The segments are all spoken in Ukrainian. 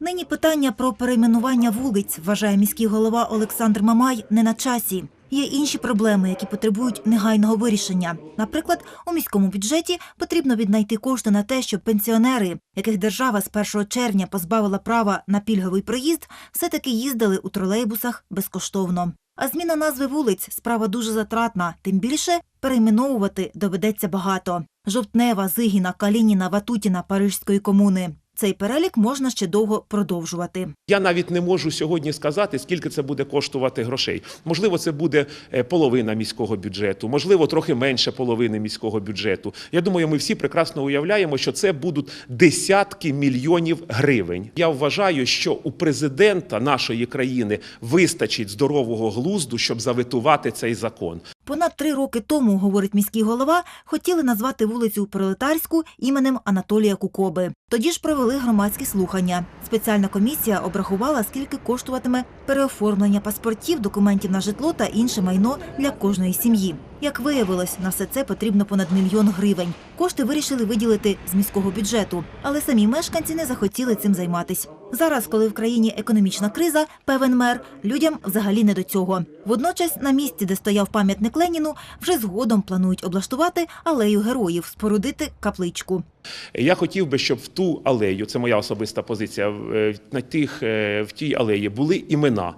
Нині питання про перейменування вулиць, вважає міський голова Олександр Мамай, не на часі. Є інші проблеми, які потребують негайного вирішення. Наприклад, у міському бюджеті потрібно віднайти кошти на те, щоб пенсіонери, яких держава з 1 червня позбавила права на пільговий проїзд, все-таки їздили у тролейбусах безкоштовно. А зміна назви вулиць справа дуже затратна, тим більше перейменовувати доведеться багато. Жовтнева, Зигіна, Калініна, Ватутіна Парижської комуни. Цей перелік можна ще довго продовжувати. Я навіть не можу сьогодні сказати, скільки це буде коштувати грошей. Можливо, це буде е, половина міського бюджету, можливо, трохи менше половини міського бюджету. Я думаю, ми всі прекрасно уявляємо, що це будуть десятки мільйонів гривень. Я вважаю, що у президента нашої країни вистачить здорового глузду, щоб заветувати цей закон. Понад три роки тому, говорить міський голова, хотіли назвати вулицю Пролетарську іменем Анатолія Кукоби. Тоді ж провели громадські слухання. Спеціальна комісія обрахувала, скільки коштуватиме переоформлення паспортів, документів на житло та інше майно для кожної сім'ї. Як виявилось, на все це потрібно понад мільйон гривень. Кошти вирішили виділити з міського бюджету, але самі мешканці не захотіли цим займатись. Зараз, коли в країні економічна криза, певен мер, людям взагалі не до цього. Водночас, на місці, де стояв пам'ятник Леніну, вже згодом планують облаштувати алею героїв, спорудити капличку. Я хотів би, щоб в ту алею, це моя особиста позиція, е, на тих, е, в тій алеї були імена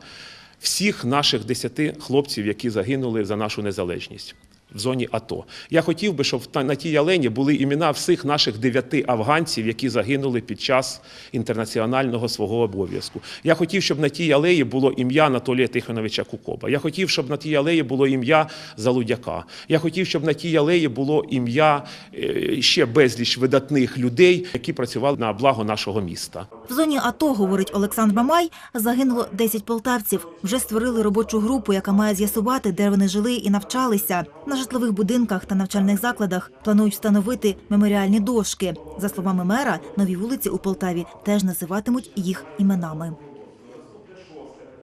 всіх наших десяти хлопців, які загинули за нашу незалежність. В зоні АТО. Я хотів би, щоб на тій алені були імена всіх наших дев'яти афганців, які загинули під час інтернаціонального свого обов'язку. Я хотів, щоб на тій алеї було ім'я Анатолія Тихоновича Кукоба. Я хотів, щоб на тій алеї було ім'я Залудяка. Я хотів, щоб на тій алеї було ім'я е, ще безліч видатних людей, які працювали на благо нашого міста. В зоні АТО, говорить Олександр Мамай, загинуло 10 полтавців. Вже створили робочу групу, яка має з'ясувати, де вони жили і навчалися. На житлових будинках та навчальних закладах планують встановити меморіальні дошки. За словами мера, нові вулиці у Полтаві теж називатимуть їх іменами.